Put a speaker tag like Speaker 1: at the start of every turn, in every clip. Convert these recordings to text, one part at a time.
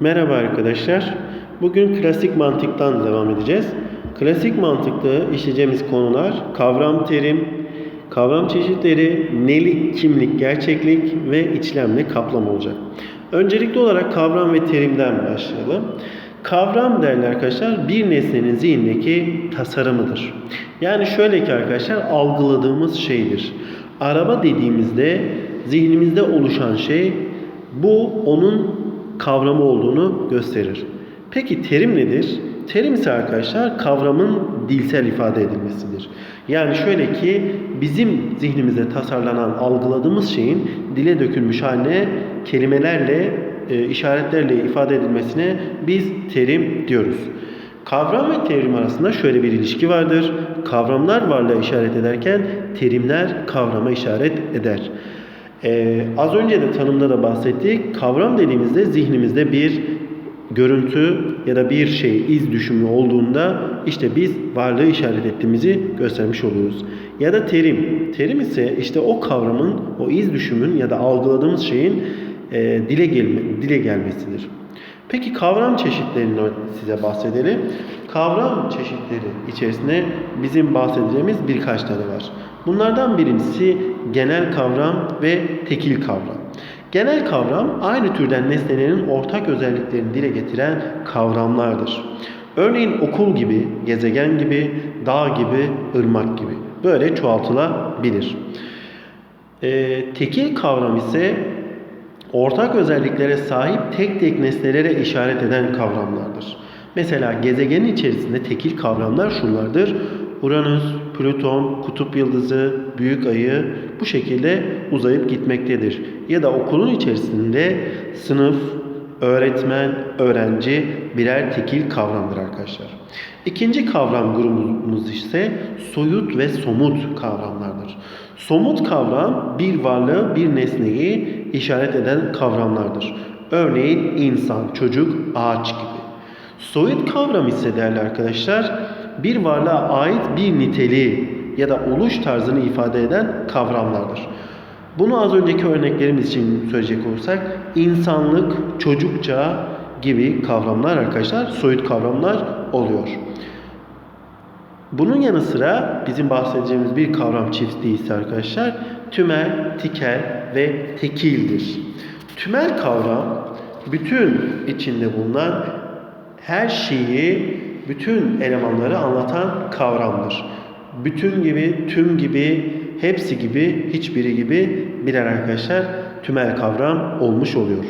Speaker 1: Merhaba arkadaşlar. Bugün klasik mantıktan devam edeceğiz. Klasik mantıkta işleyeceğimiz konular kavram terim, kavram çeşitleri, nelik, kimlik, gerçeklik ve içlemle kaplama olacak. Öncelikli olarak kavram ve terimden başlayalım. Kavram değerli arkadaşlar bir nesnenin zihindeki tasarımıdır. Yani şöyle ki arkadaşlar algıladığımız şeydir. Araba dediğimizde zihnimizde oluşan şey bu onun kavramı olduğunu gösterir. Peki terim nedir? Terim ise arkadaşlar kavramın dilsel ifade edilmesidir. Yani şöyle ki bizim zihnimize tasarlanan algıladığımız şeyin dile dökülmüş haline kelimelerle, e, işaretlerle ifade edilmesine biz terim diyoruz. Kavram ve terim arasında şöyle bir ilişki vardır. Kavramlar varlığa işaret ederken terimler kavrama işaret eder. Ee, az önce de tanımda da bahsettik. Kavram dediğimizde zihnimizde bir görüntü ya da bir şey iz düşümü olduğunda işte biz varlığı işaret ettiğimizi göstermiş oluyoruz. Ya da terim. Terim ise işte o kavramın, o iz düşümün ya da algıladığımız şeyin e, dile gelme, dile gelmesidir. Peki kavram çeşitlerinden size bahsedelim. Kavram çeşitleri içerisinde bizim bahsedeceğimiz birkaç tane var. Bunlardan birincisi genel kavram ve tekil kavram. Genel kavram aynı türden nesnelerin ortak özelliklerini dile getiren kavramlardır. Örneğin okul gibi, gezegen gibi, dağ gibi, ırmak gibi. Böyle çoğaltılabilir. Ee, tekil kavram ise ortak özelliklere sahip tek tek nesnelere işaret eden kavramlardır. Mesela gezegenin içerisinde tekil kavramlar şunlardır. Uranüs, Plüton, kutup yıldızı, büyük ayı bu şekilde uzayıp gitmektedir. Ya da okulun içerisinde sınıf, öğretmen, öğrenci birer tekil kavramdır arkadaşlar. İkinci kavram grubumuz ise soyut ve somut kavramlardır. Somut kavram bir varlığı, bir nesneyi işaret eden kavramlardır. Örneğin insan, çocuk, ağaç gibi. Soyut kavram ise değerli arkadaşlar bir varlığa ait bir niteliği ya da oluş tarzını ifade eden kavramlardır. Bunu az önceki örneklerimiz için söyleyecek olursak insanlık, çocukça gibi kavramlar arkadaşlar soyut kavramlar oluyor. Bunun yanı sıra bizim bahsedeceğimiz bir kavram çiftliği ise arkadaşlar tümel, tikel ve tekildir. Tümel kavram bütün içinde bulunan her şeyi, bütün elemanları anlatan kavramdır. Bütün gibi, tüm gibi, hepsi gibi, hiçbiri gibi birer arkadaşlar tümel kavram olmuş oluyor.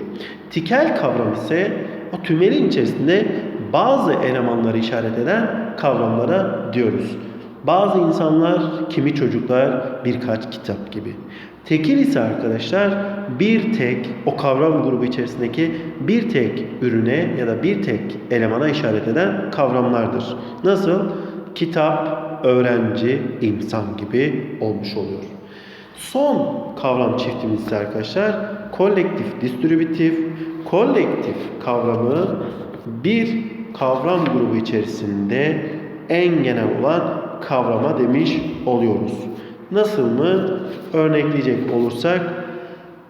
Speaker 1: Tikel kavram ise o tümelin içerisinde bazı elemanları işaret eden kavramlara diyoruz. Bazı insanlar, kimi çocuklar, birkaç kitap gibi. Tekil ise arkadaşlar bir tek o kavram grubu içerisindeki bir tek ürüne ya da bir tek elemana işaret eden kavramlardır. Nasıl? Kitap, öğrenci, insan gibi olmuş oluyor. Son kavram çiftimiz ise arkadaşlar kolektif, distribütif. Kolektif kavramı bir kavram grubu içerisinde en genel olan kavrama demiş oluyoruz. Nasıl mı? Örnekleyecek olursak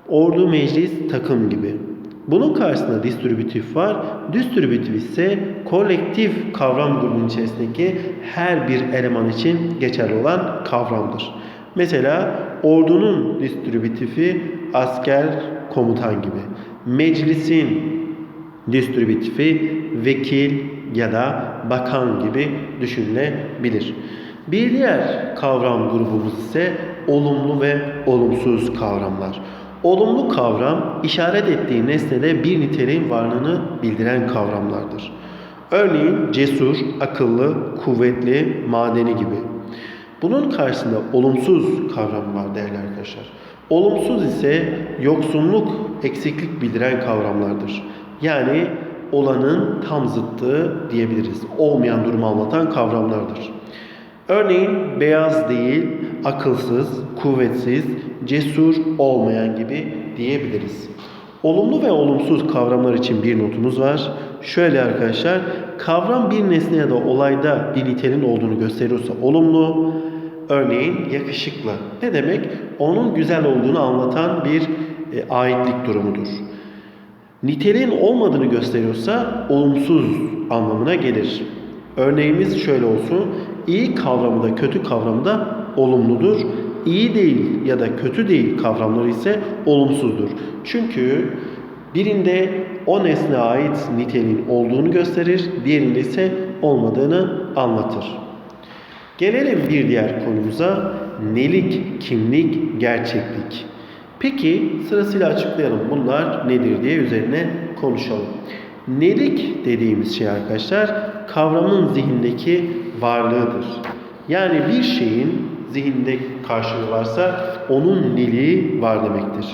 Speaker 1: ordu, meclis, takım gibi. Bunun karşısında distribütif var. Distribütif ise kolektif kavram grubunun içerisindeki her bir eleman için geçerli olan kavramdır. Mesela ordunun distribütifi asker, komutan gibi. Meclisin distribütifi vekil ya da bakan gibi düşünülebilir. Bir diğer kavram grubumuz ise olumlu ve olumsuz kavramlar. Olumlu kavram işaret ettiği nesnede bir niteliğin varlığını bildiren kavramlardır. Örneğin cesur, akıllı, kuvvetli, madeni gibi. Bunun karşısında olumsuz kavram var değerli arkadaşlar. Olumsuz ise yoksunluk, eksiklik bildiren kavramlardır. Yani olanın tam zıttı diyebiliriz. Olmayan durumu anlatan kavramlardır. Örneğin beyaz değil, akılsız, kuvvetsiz, cesur olmayan gibi diyebiliriz. Olumlu ve olumsuz kavramlar için bir notumuz var. Şöyle arkadaşlar, kavram bir nesne ya da olayda bir nitelin olduğunu gösteriyorsa olumlu, örneğin yakışıklı. Ne demek? Onun güzel olduğunu anlatan bir e, aitlik durumudur. Niteliğin olmadığını gösteriyorsa olumsuz anlamına gelir. Örneğimiz şöyle olsun. İyi kavramı da kötü kavramı da olumludur. İyi değil ya da kötü değil kavramları ise olumsuzdur. Çünkü birinde o nesne ait niteliğin olduğunu gösterir, diğerinde ise olmadığını anlatır. Gelelim bir diğer konumuza. Nelik, kimlik, gerçeklik. Peki sırasıyla açıklayalım bunlar nedir diye üzerine konuşalım. Nelik dediğimiz şey arkadaşlar kavramın zihindeki varlığıdır. Yani bir şeyin zihinde karşılığı varsa onun neliği var demektir.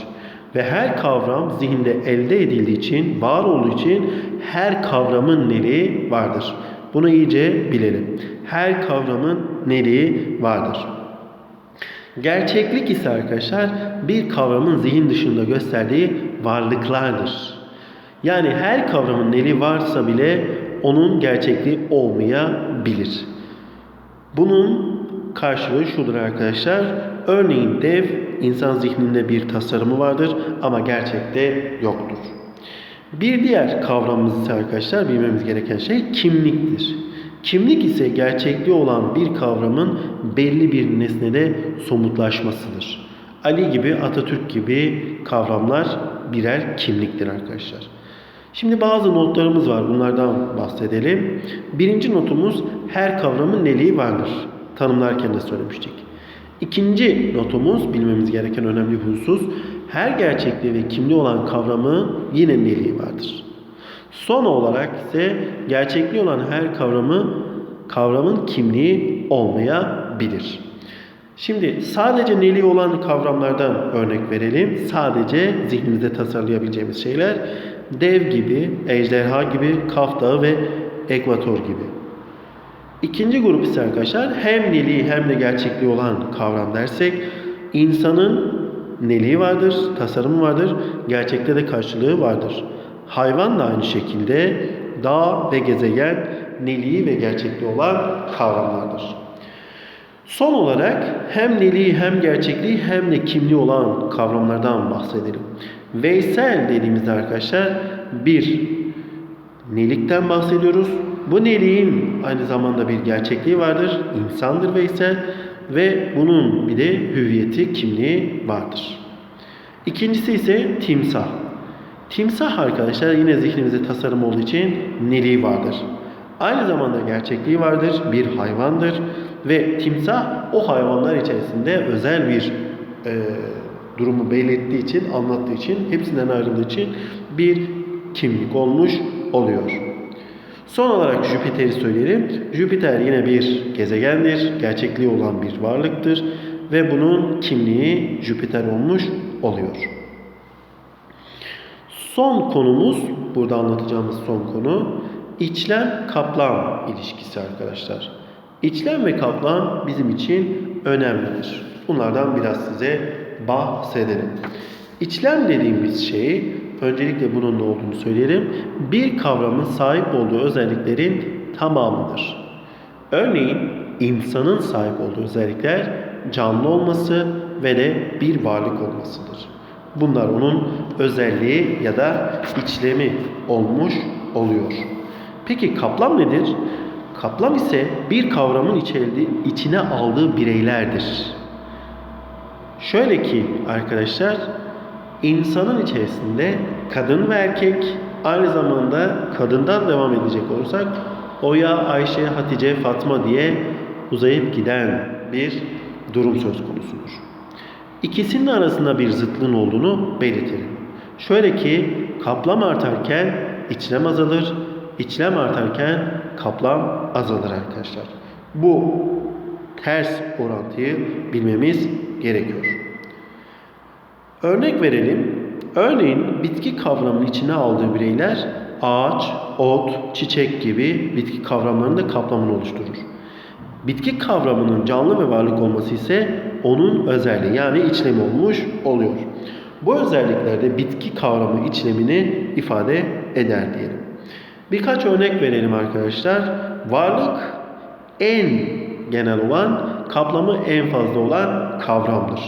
Speaker 1: Ve her kavram zihinde elde edildiği için, var olduğu için her kavramın neliği vardır. Bunu iyice bilelim. Her kavramın neliği vardır. Gerçeklik ise arkadaşlar bir kavramın zihin dışında gösterdiği varlıklardır. Yani her kavramın neli varsa bile onun gerçekliği olmayabilir. Bunun karşılığı şudur arkadaşlar. Örneğin dev insan zihninde bir tasarımı vardır ama gerçekte yoktur. Bir diğer kavramımız ise arkadaşlar bilmemiz gereken şey kimliktir. Kimlik ise gerçekliği olan bir kavramın belli bir nesnede somutlaşmasıdır. Ali gibi, Atatürk gibi kavramlar birer kimliktir arkadaşlar. Şimdi bazı notlarımız var. Bunlardan bahsedelim. Birinci notumuz her kavramın neliği vardır. Tanımlarken de söylemiştik. İkinci notumuz bilmemiz gereken önemli husus. Her gerçekliği ve kimliği olan kavramın yine neliği vardır. Son olarak ise gerçekliği olan her kavramı kavramın kimliği olmayabilir. Şimdi sadece neliği olan kavramlardan örnek verelim. Sadece zihnimizde tasarlayabileceğimiz şeyler dev gibi, ejderha gibi, kaf dağı ve ekvator gibi. İkinci grup ise arkadaşlar hem neliği hem de gerçekliği olan kavram dersek insanın neliği vardır, tasarımı vardır, gerçekte de karşılığı vardır. Hayvan da aynı şekilde dağ ve gezegen neliği ve gerçekliği olan kavramlardır. Son olarak hem neliği hem gerçekliği hem de kimliği olan kavramlardan bahsedelim. Veysel dediğimizde arkadaşlar bir nelikten bahsediyoruz. Bu neliğin aynı zamanda bir gerçekliği vardır. İnsandır Veysel ve bunun bir de hüviyeti, kimliği vardır. İkincisi ise timsah. Timsah arkadaşlar yine zihnimizde tasarım olduğu için neliği vardır. Aynı zamanda gerçekliği vardır, bir hayvandır ve timsah o hayvanlar içerisinde özel bir e, durumu belirttiği için, anlattığı için, hepsinden ayrıldığı için bir kimlik olmuş oluyor. Son olarak Jüpiter'i söyleyelim. Jüpiter yine bir gezegendir, gerçekliği olan bir varlıktır ve bunun kimliği Jüpiter olmuş oluyor. Son konumuz, burada anlatacağımız son konu, içlem kaplan ilişkisi arkadaşlar. İçlem ve kaplan bizim için önemlidir. Bunlardan biraz size bahsedelim. İçlem dediğimiz şey, öncelikle bunun ne olduğunu söyleyelim, bir kavramın sahip olduğu özelliklerin tamamıdır. Örneğin insanın sahip olduğu özellikler canlı olması ve de bir varlık olmasıdır. Bunlar onun özelliği ya da içlemi olmuş oluyor. Peki kaplam nedir? Kaplam ise bir kavramın içerdiği, içine aldığı bireylerdir. Şöyle ki arkadaşlar insanın içerisinde kadın ve erkek aynı zamanda kadından devam edecek olursak Oya, Ayşe, Hatice, Fatma diye uzayıp giden bir durum söz konusudur. İkisinin arasında bir zıtlığın olduğunu belirtelim. Şöyle ki kaplam artarken içlem azalır, içlem artarken kaplam azalır arkadaşlar. Bu ters orantıyı bilmemiz gerekiyor. Örnek verelim. Örneğin bitki kavramının içine aldığı bireyler ağaç, ot, çiçek gibi bitki kavramlarını da kaplamını oluşturur. Bitki kavramının canlı ve varlık olması ise onun özelliği yani içlemi olmuş oluyor. Bu özelliklerde bitki kavramı içlemini ifade eder diyelim. Birkaç örnek verelim arkadaşlar. Varlık en genel olan, kaplamı en fazla olan kavramdır.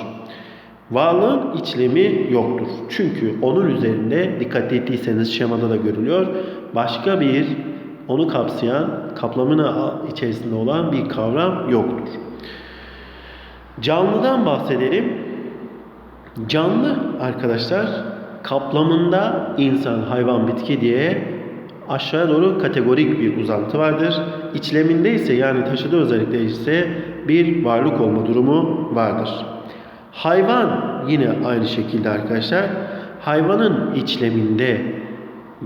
Speaker 1: Varlığın içlemi yoktur. Çünkü onun üzerinde dikkat ettiyseniz şemada da görülüyor. Başka bir onu kapsayan, kaplamına içerisinde olan bir kavram yoktur. Canlıdan bahsedelim. Canlı arkadaşlar kaplamında insan, hayvan, bitki diye aşağıya doğru kategorik bir uzantı vardır. İçleminde ise yani taşıdığı özellikle ise bir varlık olma durumu vardır. Hayvan yine aynı şekilde arkadaşlar. Hayvanın içleminde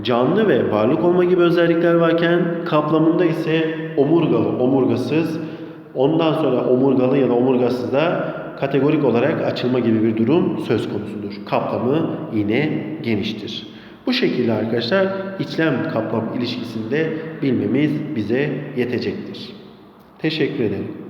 Speaker 1: canlı ve varlık olma gibi özellikler varken kaplamında ise omurgalı, omurgasız, ondan sonra omurgalı ya da omurgasız da kategorik olarak açılma gibi bir durum söz konusudur. Kaplamı yine geniştir. Bu şekilde arkadaşlar içlem kaplam ilişkisinde bilmemiz bize yetecektir. Teşekkür ederim.